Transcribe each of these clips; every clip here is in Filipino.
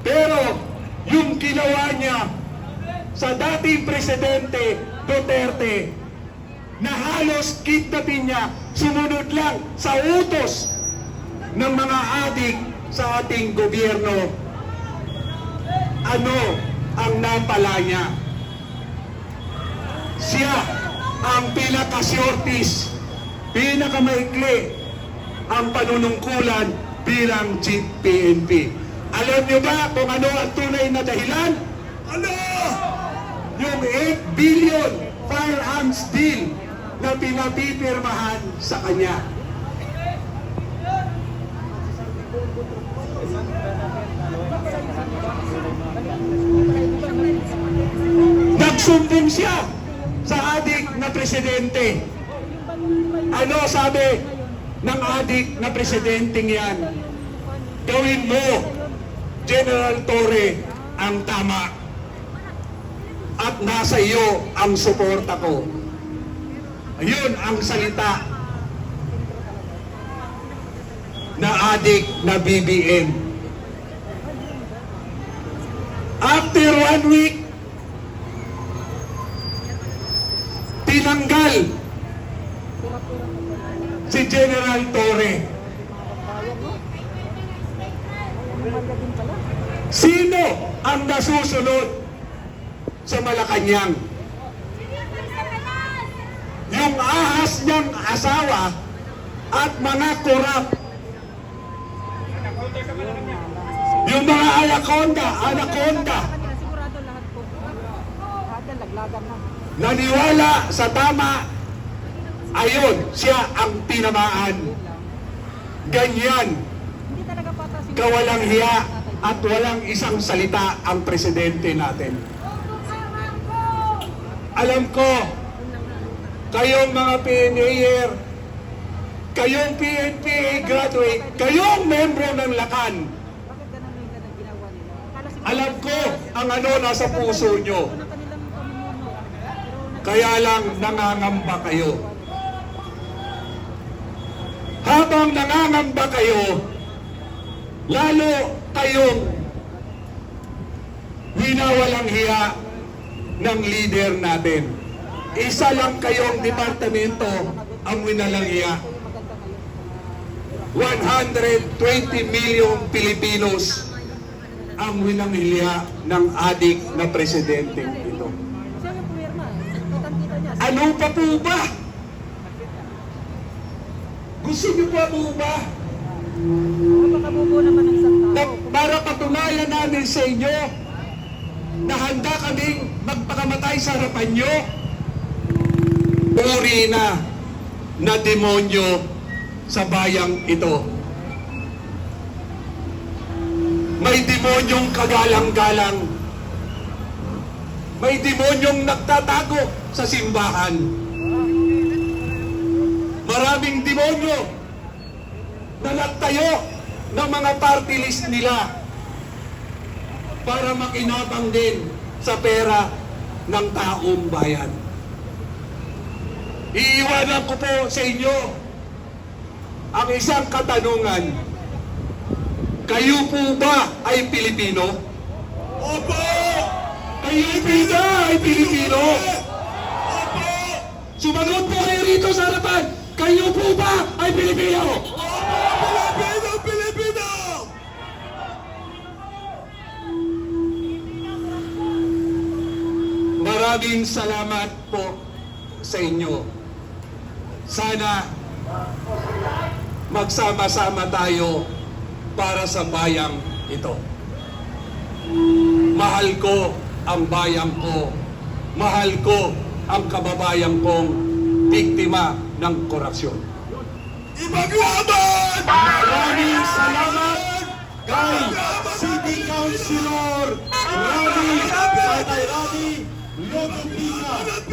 Pero yung ginawa niya sa dating presidente Duterte na halos kidnapin niya, sumunod lang sa utos ng mga adik sa ating gobyerno. Ano ang napala niya? Siya ang pinakasortis, pinakamaikli ang panunungkulan bilang Chief PNP. Alam niyo ba kung ano ang tunay na dahilan? Ano? Yung 8 billion firearms deal na pinapipirmahan sa kanya. Nagsumbong siya sa adik na presidente. Ano sabi ng adik na presidenteng yan? Gawin mo, General Torre, ang tama. At nasa iyo ang suporta ko. Ayun ang salita na adik na BBM. After one week, tinanggal si General Torre. Sino ang nasusunod sa Malacanang? Yung ahas niyang asawa at mga korap. Yung mga anaconda, anaconda, naniwala sa tama, ayun, siya ang tinamaan. Ganyan, talaga patas yung... kawalang hiya at walang isang salita ang presidente natin. Alam ko, kayong mga PNAer, kayong PNPA graduate, kayong membro ng Lakan, alam ko ang ano nasa puso nyo. Kaya lang nangangamba kayo. Habang nangangamba kayo, lalo kayong winawalang hiya ng leader natin. Isa lang kayong departamento ang winalang hiya. maganda ngayon. 120 million Pilipinos ang winanghiya ng adik na presidente ito. Ano pa po ba? Gusto niyo pa po ba para patunayan namin sa inyo na handa kaming magpakamatay sa harapan nyo? Uri na na demonyo sa bayang ito. May demonyong kagalang-galang. May demonyong nagtatago sa simbahan. Maraming demonyo na nagtayo ng mga party list nila para makinabang din sa pera ng taong bayan. Iiwanan ko po sa inyo ang isang katanungan. Kayo po ba ay Pilipino? Opo! Kayo ba ay Pilipino? Opo! Sumagot po kayo rito sa harapan. Kayo po ba ay Pilipino? Pilipino! Maraming salamat po sa inyo. Sana magsama-sama tayo para sa bayang ito. Mahal ko ang bayang ko. Mahal ko ang kababayan kong biktima ng korupsyon. Ibaglaban! Maraming salamat kay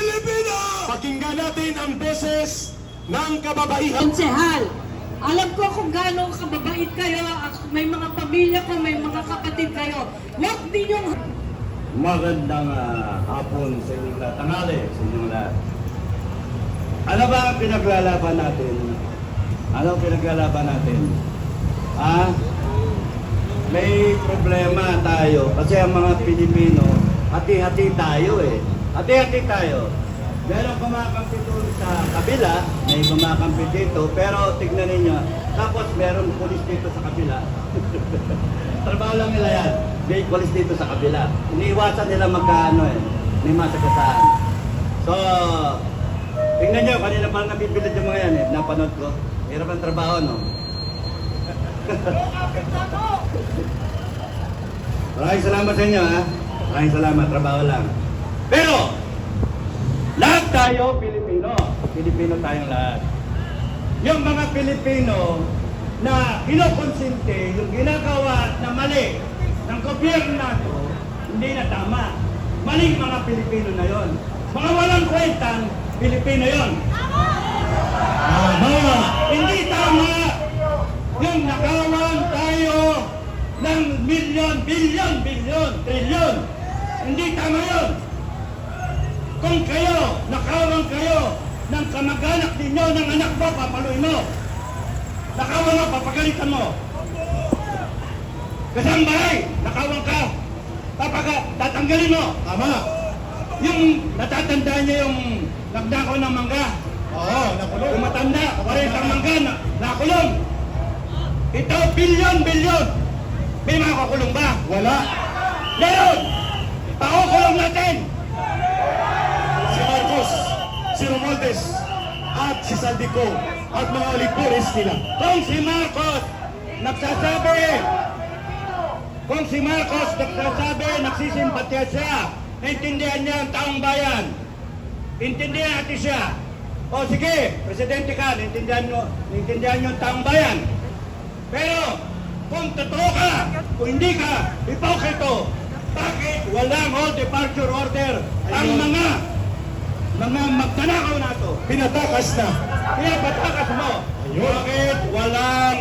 Logopina. Pakinggan natin ang boses ng kababaihan. Konsehal, alam ko kung gaano kababait kayo, may mga pamilya ko, may mga kapatid kayo. Huwag ninyong Magandang ah, hapon sa inyong lahat. Tanghali sa inyong lahat. Ano ba ang pinaglalaban natin? Ano ang pinaglalaban natin? Ah? may problema tayo kasi ang mga Pilipino, hati-hati tayo eh. Hati-hati tayo. Meron kumakampi doon sa kabila, may kumakampi dito, pero tignan ninyo, tapos meron pulis dito sa kabila. Trabaho lang nila yan. May pulis dito sa kabila. Iniiwasan nila magkaano eh, may masagasaan. So, tingnan nyo, kanina pa nabibilad yung mga yan eh, napanood ko. Hirap ang trabaho, no? Maraming salamat sa inyo, ha? Maraming salamat, trabaho lang. Pero, lahat tayo Pilipino. Pilipino tayong lahat. Yung mga Pilipino na kinokonsinte, yung ginagawa na mali ng gobyerno nato, hindi na tama. Maling mga Pilipino na yon. Mga walang kwentang Pilipino yon. Tama! Hindi tama! Yung nakawan tayo ng milyon, bilyon, bilyon, trilyon. Hindi tama yon. Kung kayo, nakawan kayo ng kamag-anak ninyo, ng anak mo, papaluin mo. Nakawan mo, papagalitan mo. Kasi ang bahay, nakawan ka. Papaga, tatanggalin mo. Tama. Yung natatandaan niyo yung nagdakaw ng mangga. Oo, nakulong. Yung matanda, paritang mangga, na, nakulong. Ito, bilyon, bilyon. May makakulong ba? Wala. Meron! Pakukulong natin! Si Romualdez, at si Saldico, at mga ligures nila. Kung si Marcos nagsasabi, kung si Marcos nagsasabi, nagsisimpatya siya, naintindihan niya ang taong bayan, intindihan natin siya. O sige, presidente ka, naintindihan nyo, naintindihan nyo ang taong bayan. Pero, kung totoo ka, kung hindi ka, ipokrito, bakit walang all departure order ang mga mga magtanakaw na to? Pinatakas na. Kaya patakas mo. Ayun. Bakit walang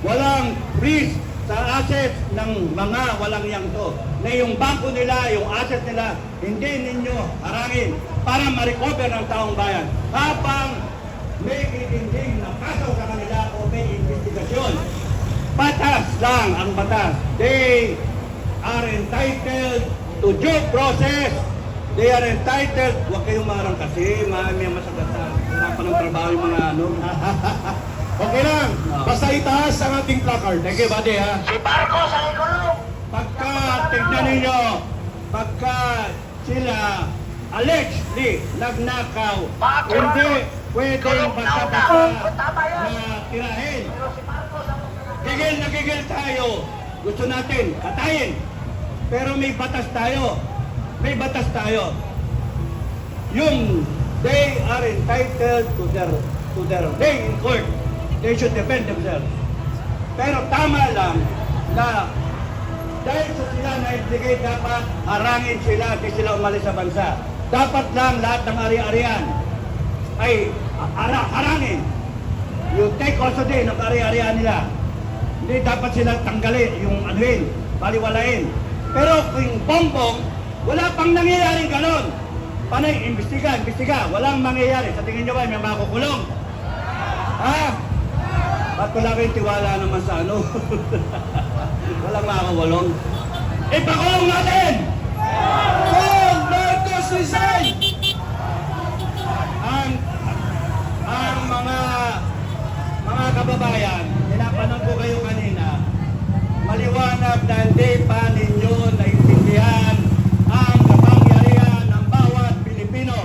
walang freeze sa assets ng mga walang yang to? Na yung bangko nila, yung assets nila, hindi ninyo harangin para ma-recover ng taong bayan. Habang may itinding na kaso sa kanila o may investigasyon. Batas lang ang batas. They are entitled to due process. They are entitled, huwag kayong marang kasi, may may masagatan. Wala pa ng trabaho yung mga ano. Okay lang. Basta itaas ang ating placard. Thank you, buddy, ha? Si Marcos ang ikulong. Pagka, tignan ninyo, pagka sila allegedly nagnakaw, hindi pwedeng basta-basta na tirahin. Gigil na gigil tayo. Gusto natin, katayin. Pero may batas tayo. May batas tayo. Yung they are entitled to their to their day in court. They should defend themselves. Pero tama lang na dahil sa sila na ibigay dapat harangin sila, hindi sila umalis sa bansa. Dapat lang lahat ng ari-arian ay ara harangin. You take also din ng ari-arian nila. Hindi dapat sila tanggalin yung anuhin, baliwalain. Pero kung bongbong, wala pang nangyayaring ganon. Panay, imbestiga, imbestiga. Walang mangyayari. Sa tingin nyo ba, may makukulong? Ha? Ba't wala kayong tiwala naman sa ano? Walang makakulong. Ipakulong natin! Oh, Marcos resign! ang ang mga mga kababayan, pinapanood ko kayo kanina, maliwanag na hindi pa ninyo naintindihan ang kapangyarihan ng bawat Pilipino.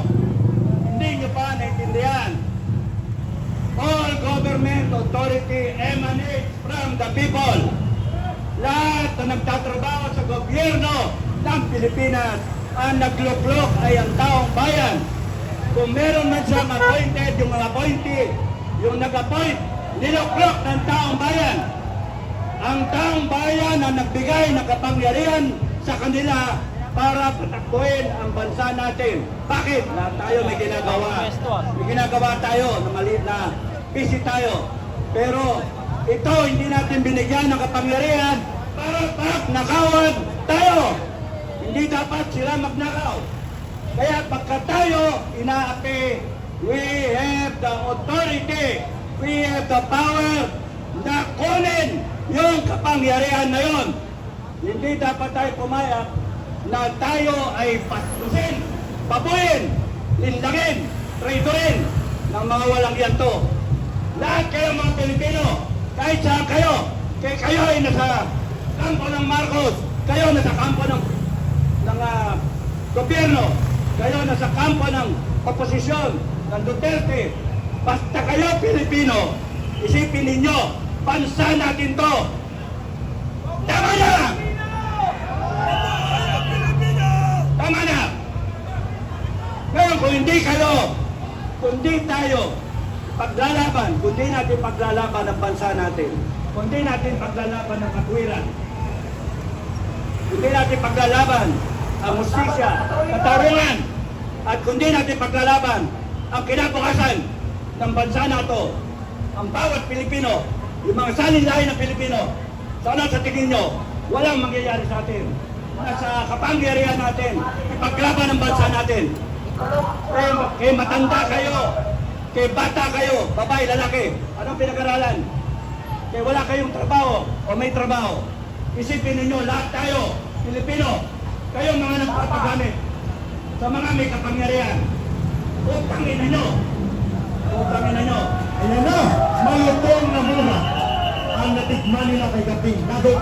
Hindi nyo pa naintindihan. All government authority emanates from the people. Lahat na nagtatrabaho sa gobyerno ng Pilipinas, ang nagluklok ay ang taong bayan. Kung meron man siyang appointed, yung mga appointee, yung nag-appoint, niluklok ng taong bayan. Ang taong bayan ang nagbigay ng kapangyarihan sa kanila para patakbuhin ang bansa natin. Bakit? Lahat tayo may ginagawa. May ginagawa tayo na maliit na busy tayo. Pero ito hindi natin binigyan ng kapangyarihan nakawan tayo. Hindi dapat sila magnakaw. Kaya pagka tayo inaapi, we have the authority, we have the power na kunin yung kapangyarihan na yon. Hindi dapat tayo pumayag na tayo ay pastusin, babuin, lindagin, traidorin ng mga walang yanto. Lahat kayo mga Pilipino, kahit saan kayo, kaya kayo ay nasa kampo ng Marcos, kayo nasa kampo ng, ng ah, gobyerno, kayo nasa kampo ng oposisyon, ng Duterte, basta kayo Pilipino, isipin ninyo, bansa natin to. Tama na! Tama na! Ngayon kung hindi kayo, kundi tayo, paglalaban, kundi natin paglalaban ang bansa natin, kundi natin paglalaban ang katwiran, kundi natin paglalaban ang hustisya, katarungan, at kundi natin paglalaban ang kinabukasan ng bansa nato, ang bawat Pilipino, yung mga salin-lahi ng Pilipino, sana sa tingin nyo, walang mangyayari sa atin. Nasa kapangyarihan natin, ipaglaban ang bansa natin. Kaya, kaya matanda kayo, kaya bata kayo, babae, lalaki, anong pinag-aralan? Kaya wala kayong trabaho o may trabaho. Isipin ninyo, lahat tayo, Pilipino, kayo mga nagpapagamit sa mga may kapangyarihan. Utangin ninyo. Utangin ninyo. Ayan na, mayutong na muna ang natikman nila kay Kaping. Nabot,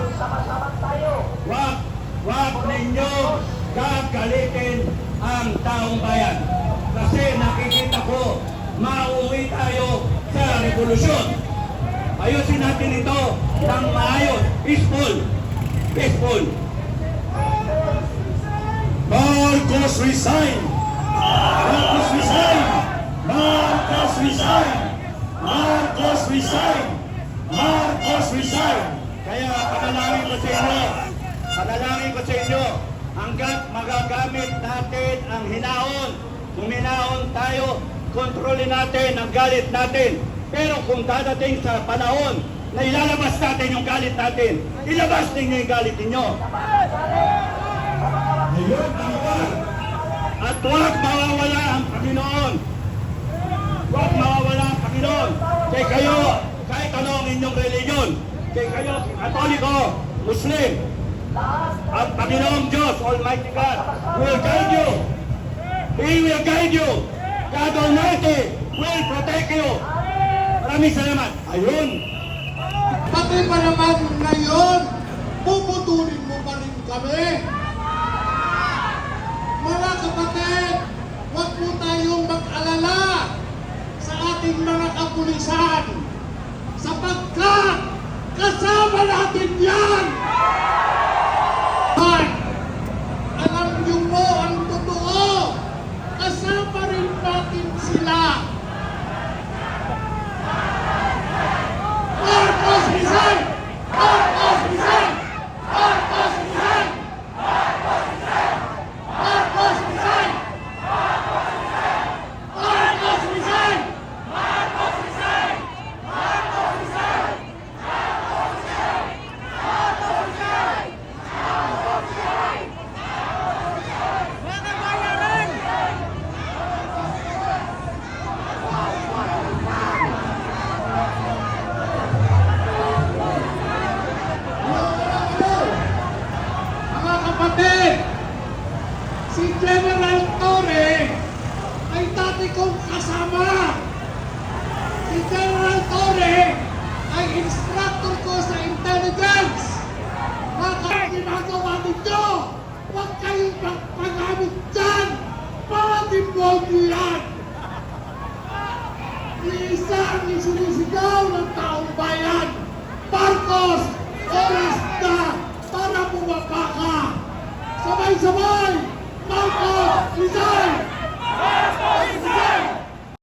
Wag, wag ninyo gagalitin ang taong bayan. Kasi nakikita ko, mauwi tayo sa revolusyon. Ayusin natin ito ng maayos, peaceful, peaceful. Marcos resign! Marcos resign! Marcos resign! Marcos resign! Marcos resign! Kaya panalangin ko sa inyo, panalangin ko sa inyo, hanggat magagamit natin ang hinaon, kung hinaon tayo, kontrolin natin ang galit natin. Pero kung dadating sa panahon na ilalabas natin yung galit natin, ilabas ninyo yung galit ninyo. At huwag mawawala ang Panginoon. Huwag mawawala ang Panginoon. Kaya kayo, kahit ano ang inyong reliyon, kaya kayo, Katoliko, Muslim, ang Panginoong Diyos, Almighty God, will guide you. He will guide you. God Almighty will protect you. Maraming salamat. Ayun. Pati pa naman ngayon, puputulin mo pa rin kami. Mga kapatid, huwag po tayong mag-alala sa ating mga kapulisan sapagkat kasama natin yan! At